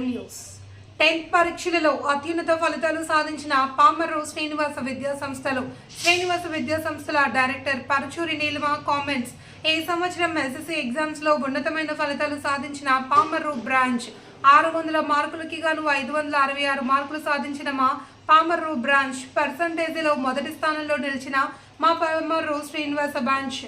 Prime news tenth పరీక్షలలో అత్యున్నత ఫలితాలు సాధించిన పామర్రు శ్రీనివాస విద్యా సంస్థలు. శ్రీనివాస విద్యా సంస్థల డైరెక్టర్ పరచూరి నీలిమ కామెంట్స్ ఈ సంవత్సరం ఎస్ఎస్సీ ఎగ్జామ్స్లో ఉన్నతమైన ఫలితాలు సాధించిన పామర్రు బ్రాంచ్. ఆరు వందల మార్కులకి గాను ఐదు వందల అరవై ఆరు మార్కులు సాధించిన మా పామర్రు బ్రాంచ్. పర్సంటేజీలో మొదటి స్థానంలో నిలిచిన మా పామర్రు శ్రీనివాస బ్రాంచ్.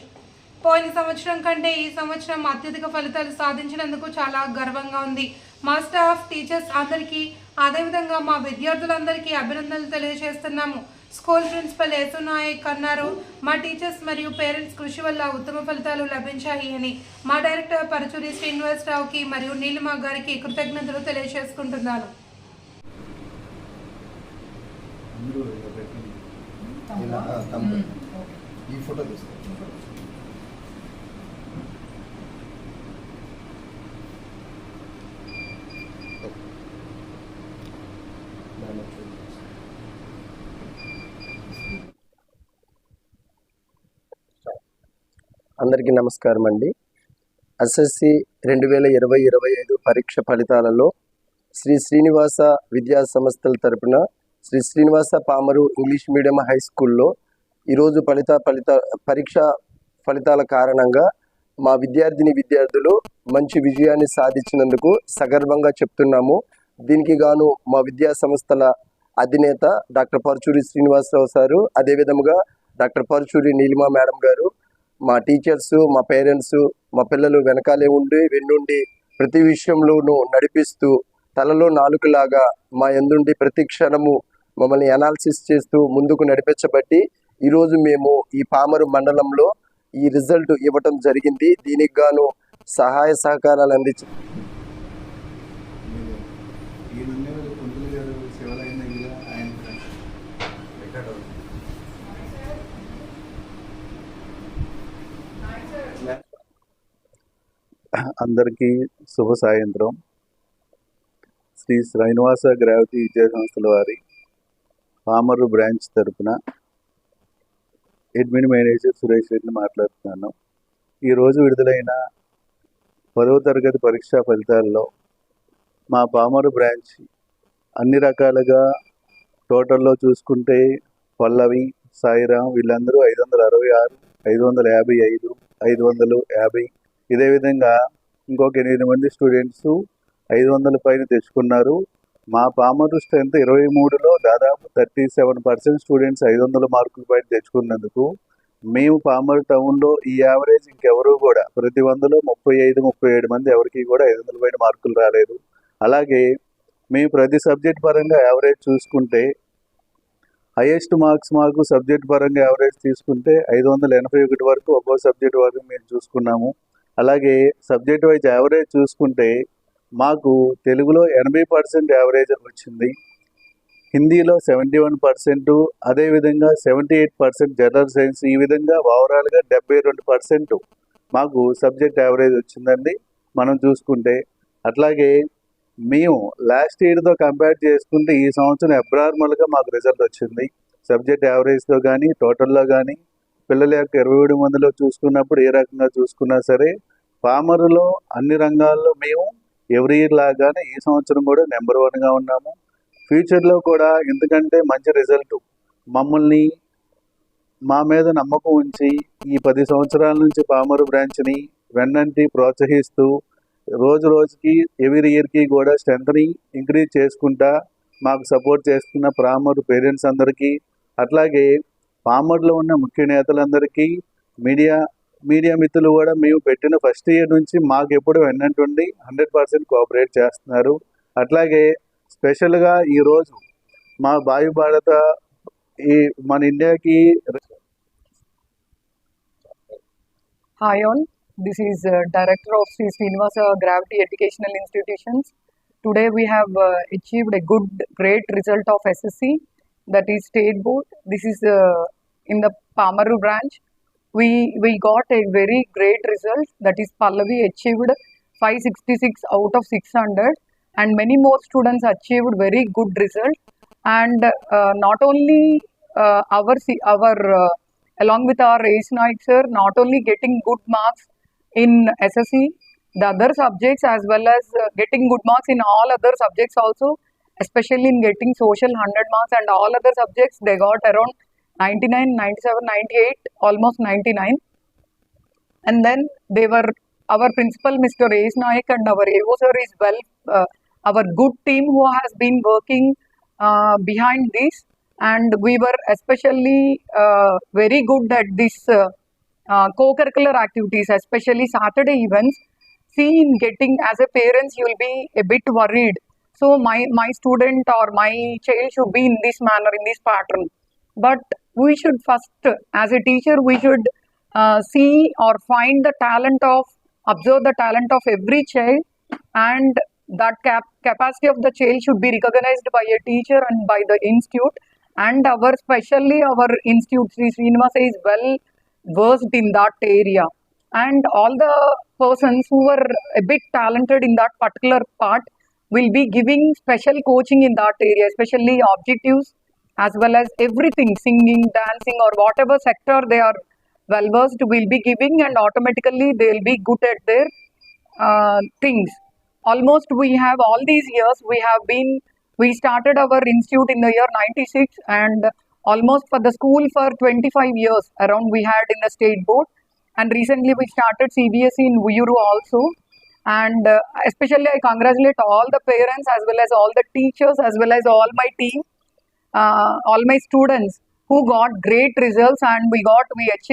పోయిన సంవత్సరం కంటే ఈ సంవత్సరం అత్యధిక ఫలితాలు సాధించినందుకు చాలా గర్వంగా ఉంది. మా స్టాఫ్ టీచర్స్ అందరికీ అదేవిధంగా మా విద్యార్థులందరికీ అభినందనలు తెలియజేస్తున్నాము. స్కూల్ ప్రిన్సిపల్ యేసు నాయక్ అన్నారు మా టీచర్స్ మరియు పేరెంట్స్ కృషి వల్ల ఉత్తమ ఫలితాలు లభించాయి అని. మా డైరెక్టర్ పరచూరి శ్రీనివాసరావుకి మరియు నీలిమ గారికి కృతజ్ఞతలు తెలియజేసుకుంటున్నాను. ఈ ఫోటో. అందరికీ నమస్కారం అండి. ఎస్ఎస్సి రెండు వేల ఇరవై ఇరవై ఐదు పరీక్ష ఫలితాలలో శ్రీ శ్రీనివాస విద్యా సంస్థల తరపున Sri Srinivasa Pamaru English medium high స్కూల్లో ఈరోజు ఫలిత ఫలిత పరీక్ష ఫలితాల కారణంగా మా విద్యార్థిని విద్యార్థులు మంచి విజయాన్ని సాధించినందుకు సగర్వంగా చెప్తున్నాము. దీనికి గాను మా విద్యా సంస్థల అధినేత డాక్టర్ పరచూరి శ్రీనివాసరావు సారు అదేవిధముగా డాక్టర్ పరచూరి నీలిమా మేడం గారు మా టీచర్స్ మా పేరెంట్స్ మా పిల్లలు వెనకాలే ఉండి వెన్నుండి ప్రతి విషయంలోనూ నడిపిస్తూ తలలో నాలుకలాగా మా ఎందుండి ప్రతి క్షణము మమ్మల్ని అనాలిసిస్ చేస్తూ ముందుకు నడిపించబట్టి ఈరోజు మేము ఈ పామరు మండలంలో ఈ రిజల్ట్ ఇవ్వటం జరిగింది. దీనికి గాను సహాయ సహకారాలు అందించారు అందరికీ శుభ సాయంత్రం. శ్రీ శ్రీనివాస గ్రావిటీ విద్యా సంస్థల వారి పామరు బ్రాంచ్ తరపున అడ్మిన్ మేనేజర్ సురేష్ రెడ్డిని మాట్లాడుతున్నాను. ఈరోజు విడుదలైన పదవ తరగతి పరీక్షా ఫలితాల్లో మా పామరు బ్రాంచ్ అన్ని రకాలుగా టోటల్లో చూసుకుంటే పల్లవి సాయిరాం వీళ్ళందరూ ఐదు వందల అరవై ఆరు ఐదు వందల యాభై ఐదు ఐదు వందలు యాభై. ఇదే విధంగా ఇంకొక ఎనిమిది మంది స్టూడెంట్స్ ఐదు వందల పైన తెచ్చుకున్నారు. మా పామరు స్ట్రెంత్ ఇరవై మూడులో దాదాపు థర్టీ సెవెన్ పర్సెంట్ స్టూడెంట్స్ ఐదు వందల మార్కుల పైన తెచ్చుకున్నందుకు మేము పామరు టౌన్లో ఈ యావరేజ్ ఇంకెవరూ కూడా ప్రతి వందలో ముప్పై ఐదు ముప్పై ఏడు మంది ఎవరికి కూడా ఐదు వందల పైన మార్కులు రాలేదు. అలాగే మేము ప్రతి సబ్జెక్ట్ పరంగా యావరేజ్ చూసుకుంటే హైయెస్ట్ మార్క్స్ మాకు సబ్జెక్ట్ పరంగా యావరేజ్ తీసుకుంటే ఐదు వందల ఎనభై ఒకటి వరకు ఒక్కో సబ్జెక్ట్ వరకు మేము చూసుకున్నాము. అలాగే సబ్జెక్ట్ వైజ్ యావరేజ్ చూసుకుంటే మాకు తెలుగులో ఎనభై పర్సెంట్ యావరేజ్ వచ్చింది. హిందీలో సెవెంటీ వన్ పర్సెంట్ అదేవిధంగా seventy eight percent general science ఈ విధంగా ఓవరాల్గా డెబ్బై రెండు పర్సెంట్ మాకు సబ్జెక్ట్ యావరేజ్ వచ్చిందండి. మనం చూసుకుంటే అట్లాగే మేము లాస్ట్ ఇయర్తో కంపేర్ చేసుకుంటే ఈ సంవత్సరం అబ్రార్మల్గా మాకు రిజల్ట్ వచ్చింది. సబ్జెక్ట్ యావరేజ్లో కానీ టోటల్లో కానీ పిల్లల యొక్క ఇరవై ఏడు మందిలో చూసుకున్నప్పుడు ఏ రకంగా చూసుకున్నా సరే పామరులో అన్ని రంగాల్లో మేము ఎవ్రీ ఇయర్ లాగానే ఈ సంవత్సరం కూడా నెంబర్ వన్గా ఉన్నాము. ఫ్యూచర్లో కూడా ఎందుకంటే మంచి రిజల్ట్ మమ్మల్ని మా మీద నమ్మకం ఉంచి ఈ పది సంవత్సరాల నుంచి పామరు బ్రాంచ్ని వెన్నంటి ప్రోత్సహిస్తూ రోజు రోజుకి ఎవ్రీ ఇయర్కి కూడా స్ట్రెంత్ని ఇంక్రీజ్ చేసుకుంటా మాకు సపోర్ట్ చేస్తున్న పామరు పేరెంట్స్ అందరికీ అట్లాగే పామర్లో ఉన్న ముఖ్య నేతలందరికీ మీడియా మీడియా మిత్రులు కూడా మేము పెట్టిన ఫస్ట్ ఇయర్ నుంచి మాకు ఎప్పుడు విన్నట్టుండి హండ్రెడ్ పర్సెంట్ కోఆపరేట్ చేస్తున్నారు. అట్లాగే స్పెషల్గా ఈరోజు మా బావి భారత ఈ మన ఇండియాకి hi all this is director of Sri Srinivasa gravity educational institutions today we have achieved a good great result of SSC that is state board. This is uh, in the Pamaru branch. We, we got a very great result that is Pallavi achieved 566 out of 600 and many more students achieved very good result and uh, not only uh, our, our uh, along with our Ace Naik sir, not only getting good marks in SSC, the other subjects as well as uh, getting good marks in all other subjects also especially in getting social 100 marks and all other subjects they got around 99 97 98 almost 99 and then they were our principal mr Ace Naik and our AO sir is well uh, our good team who has been working uh, behind this. And we were especially uh, very good at this uh, uh, co-curricular activities especially saturday events. See in getting as a parents you will be a bit worried so my my student or my child should be in this manner in this pattern. But we should first as a teacher we should uh, see or find the talent of observe the talent of every child and that cap- capacity of the child should be recognized by a teacher and by the institute. And our especially our institute Sri Srinivasa is well versed in that area. And all the persons who were a bit talented in that particular part will be giving special coaching in that area especially objectives as well as everything singing dancing or whatever sector they are well versed will be giving and automatically they will be good at their uh, things. Almost we have all these years we have been we started our institute in the year 96 and almost for the school for 25 years around we had in the state board. And recently we started cbse in uyuru also and uh, especially i congratulate all the parents as well as all the teachers as well as all my team uh, all my students who got great results and we got we achieved